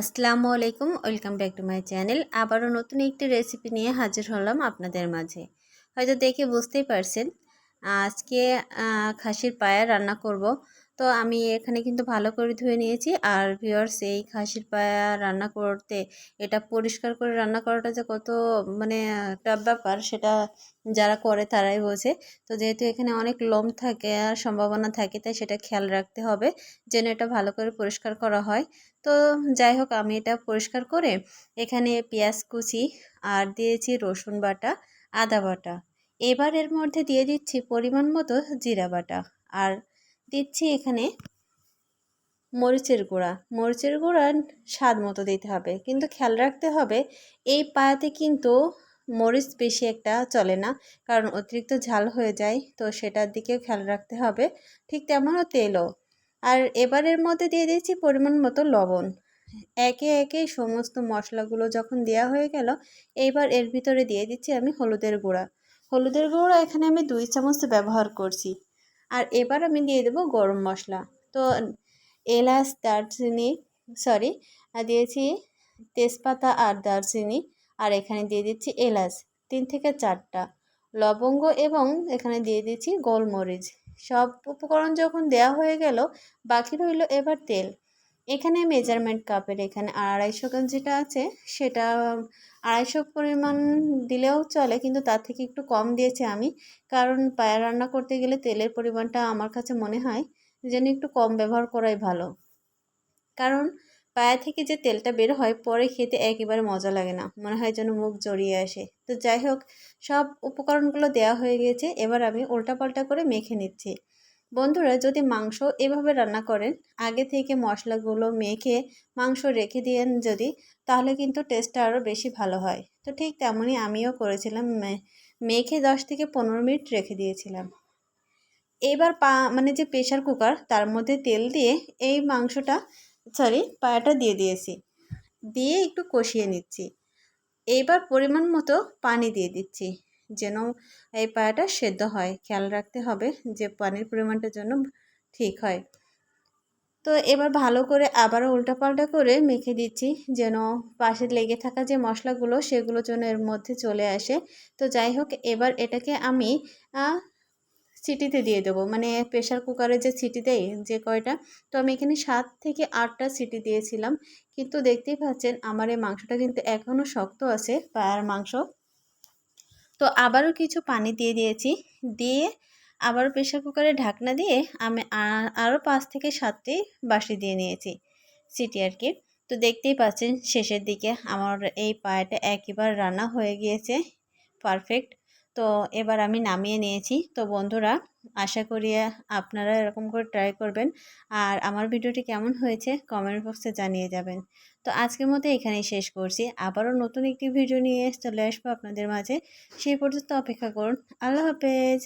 আসসালামু আলাইকুম, welcome back to my channel. আবারও নতুন একটি রেসিপি নিয়ে হাজির হলাম আপনাদের মাঝে। হয়তো দেখে বুঝতেই পারছেন, আজকে খাসির পায়া রান্না করব। তো আমি এখানে কিন্তু ভালো করে ধুয়ে নিয়েছি। আর ভিওর্স এই খাসির পায়া রান্না করতে, এটা পরিষ্কার করে রান্না করাটা যে কত মানে একটা ব্যাপার, সেটা যারা করে তারাই বোঝে। তো যেহেতু এখানে অনেক লোম থাকে আর সম্ভাবনা থাকে, তাই সেটা খেয়াল রাখতে হবে যেন এটা ভালো করে পরিষ্কার করা হয়। তো যাই হোক, আমি এটা পরিষ্কার করে এখানে পেঁয়াজ কুচি আর দিয়েছি রসুন বাটা, আদা বাটা। এবার এর মধ্যে দিয়ে দিচ্ছি পরিমাণ মতো জিরা বাটা। আর দিচ্ছি এখানে মরিচের গুঁড়া। মরিচের গুঁড়া স্বাদ মতো দিতে হবে। কিন্তু খেয়াল রাখতে হবে, এই পায়াতে কিন্তু মরিচ বেশি একটা চলে না, কারণ অতিরিক্ত ঝাল হয়ে যায়, তো সেটার দিকেও খেয়াল রাখতে হবে। ঠিক তেমনও তেলও। আর এবারের মধ্যে দিয়ে দিয়েছি পরিমাণ মতো লবণ। একে একে সমস্ত মশলাগুলো যখন দেওয়া হয়ে গেল, এইবার এর ভিতরে দিয়ে দিচ্ছি আমি হলুদের গুঁড়া। হলুদের গুঁড়া এখানে আমি দুই চামচ ব্যবহার করছি। আর এবার আমি দিয়ে দেবো গরম মশলা। তো এলাচ, দারচিনি সরি দিয়েছি তেজপাতা আর দারচিনি, আর এখানে দিয়ে দিচ্ছি এলাচ, তিন থেকে চারটা। লবঙ্গ এবং এখানে দিয়ে দিচ্ছি গোলমরিচ। সব উপকরণ যখন দেয়া হয়ে গেল, বাকি রইল এবার তেল। এখানে মেজারমেন্ট কাপের এখানে আড়াইশো গ্রাম যেটা আছে, সেটা আড়াইশো পরিমাণ দিলেও চলে, কিন্তু তার থেকে একটু কম দিয়েছি আমি। কারণ পায়া রান্না করতে গেলে তেলের পরিমাণটা আমার কাছে মনে হয় যেন একটু কম ব্যবহার করাই ভালো। কারণ পায়া থেকে যে তেলটা বের হয়, পরে খেতে একেবারে মজা লাগে না, মনে হয় যেন মুখ জড়িয়ে আসে। তো যাই হোক, সব উপকরণগুলো দেওয়া হয়ে গিয়েছে এবার আমি উল্টাপাল্টা করে মেখে নিচ্ছি। বন্ধুরা, যদি মাংস এভাবে রান্না করেন, আগে থেকে মশলাগুলো মেখে মাংস রেখে দিয়েন যদি, তাহলে কিন্তু টেস্টটা আরও বেশি ভালো হয়। তো ঠিক তেমনই আমিও করেছিলাম মেখে দশ থেকে পনেরো মিনিট রেখে দিয়েছিলাম। এবার পা মানে যে প্রেশার কুকার, তার মধ্যে তেল দিয়ে এই মাংসটা, সরি, পায়াটা দিয়ে দিয়েছি। দিয়ে একটু কষিয়ে নিচ্ছি। এইবার পরিমাণ মতো পানি দিয়ে দিচ্ছি। যেন এই পায়াটা সেদ্ধ হয়। খেয়াল রাখতে হবে যে পানির পরিমাণটার জন্য ঠিক হয়। তো এবার ভালো করে আবারও উল্টাপাল্টা করে মেখে দিচ্ছি যেন পাশে লেগে থাকা যে মশলাগুলো সেগুলো যেন এর মধ্যে চলে আসে। তো যাই হোক, এবার এটাকে আমি সিটিতে দিয়ে দেবো। মানে প্রেশার কুকারে যে সিটি দেয়, যে কয়টা, তো আমি এখানে সাত থেকে আটটা সিটি দিয়েছিলাম। কিন্তু দেখতেই পাচ্ছেন আমার এই মাংসটা কিন্তু এখনও শক্ত আছে, পায়ার মাংস তো আবারও কিছু পানি দিয়ে দিয়েছি। দিয়ে আবারও প্রেশার কুকারে ঢাকনা দিয়ে আমি আরও পাঁচ থেকে সাতটি বাসি দিয়ে নিয়েছি সিটি আর কি। তো দেখতেই পাচ্ছেন শেষের দিকে আমার এই পায়েটা একইবার রান্না হয়ে গিয়েছে। পারফেক্ট। তো এবার আমি নামিয়ে নিয়েছি। তো বন্ধুরা, আশা করি আপনারা এরকম করে ট্রাই করবেন। আর আমার ভিডিওটি কেমন হয়েছে কমেন্ট বক্সে জানিয়ে যাবেন। তো আজকের মতো এখানেই শেষ করছি। আবারও নতুন একটি ভিডিও নিয়ে চলে আসব আপনাদের মাঝে। সেই পর্যন্ত অপেক্ষা করুন। আল্লাহ হাফেজ।